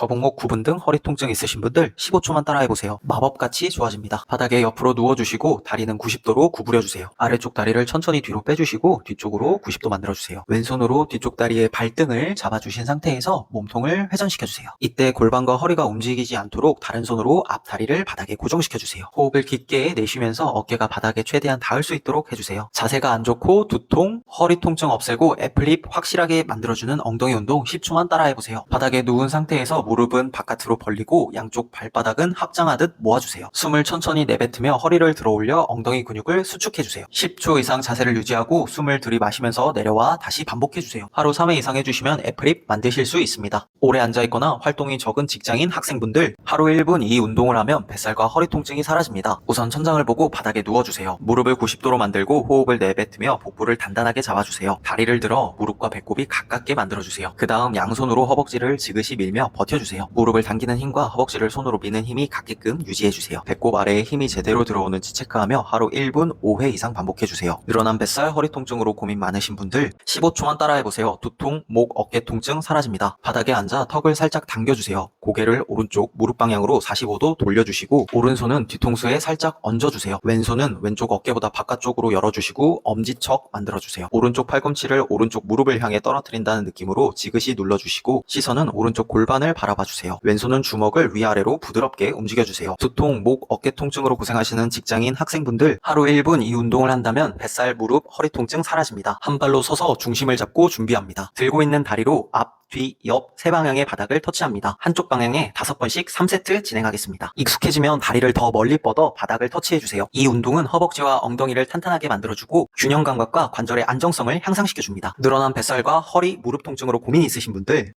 거북목 구분 등 허리 통증 있으신 분들 15초만 따라해보세요. 마법같이 좋아집니다. 바닥에 옆으로 누워주시고 다리는 90도로 구부려주세요. 아래쪽 다리를 천천히 뒤로 빼주시고 뒤쪽으로 90도 만들어주세요. 왼손으로 뒤쪽 다리의 발등을 잡아주신 상태에서 몸통을 회전시켜주세요. 이때 골반과 허리가 움직이지 않도록 다른 손으로 앞 다리를 바닥에 고정시켜주세요. 호흡을 깊게 내쉬면서 어깨가 바닥에 최대한 닿을 수 있도록 해주세요. 자세가 안 좋고 두통, 허리 통증 없애고 애플립 확실하게 만들어주는 엉덩이 운동 10초만 따라해보세요. 바닥에 누운 상태에서 무릎은 바깥으로 벌리고 양쪽 발바닥은 합장하듯 모아주세요. 숨을 천천히 내뱉으며 허리를 들어올려 엉덩이 근육을 수축해주세요. 10초 이상 자세를 유지하고 숨을 들이마시면서 내려와 다시 반복해주세요. 하루 3회 이상 해주시면 애플립 만드실 수 있습니다. 오래 앉아있거나 활동이 적은 직장인 학생분들 하루 1분 이 운동을 하면 뱃살과 허리 통증이 사라집니다. 우선 천장을 보고 바닥에 누워주세요. 무릎을 90도로 만들고 호흡을 내뱉으며 복부를 단단하게 잡아주세요. 다리를 들어 무릎과 배꼽이 가깝게 만들어주세요. 그 다음 양손으로 허벅지를 지그시 밀며 버텨주세요. 무릎을 당기는 힘과 허벅지를 손으로 미는 힘이 같게끔 유지해 주세요. 배꼽 아래에 힘이 제대로 들어오는지 체크하며 하루 1분 5회 이상 반복해 주세요. 늘어난 뱃살, 허리 통증으로 고민 많으신 분들 15초만 따라해 보세요. 두통, 목, 어깨 통증 사라집니다. 바닥에 앉아 턱을 살짝 당겨 주세요. 고개를 오른쪽 무릎 방향으로 45도 돌려 주시고 오른손은 뒤통수에 살짝 얹어 주세요. 왼손은 왼쪽 어깨보다 바깥쪽으로 열어 주시고 엄지척 만들어 주세요. 오른쪽 팔꿈치를 오른쪽 무릎을 향해 떨어뜨린다는 느낌으로 지그시 눌러 주시고 시선은 오른쪽 골반을 바라 봐 주세요. 왼손은 주먹을 위아래로 부드럽게 움직여 주세요. 두통, 목, 어깨 통증으로 고생하시는 직장인 학생분들 하루 1분 이 운동을 한다면 뱃살, 무릎, 허리 통증 사라집니다. 한 발로 서서 중심을 잡고 준비합니다. 들고 있는 다리로 앞, 뒤, 옆, 세 방향의 바닥을 터치합니다. 한쪽 방향에 다섯 번씩 3세트 진행하겠습니다. 익숙해지면 다리를 더 멀리 뻗어 바닥을 터치해주세요. 이 운동은 허벅지와 엉덩이를 탄탄하게 만들어주고 균형 감각과 관절의 안정성을 향상시켜줍니다. 늘어난 뱃살과 허리, 무릎 통증으로 고민이 있으신 분들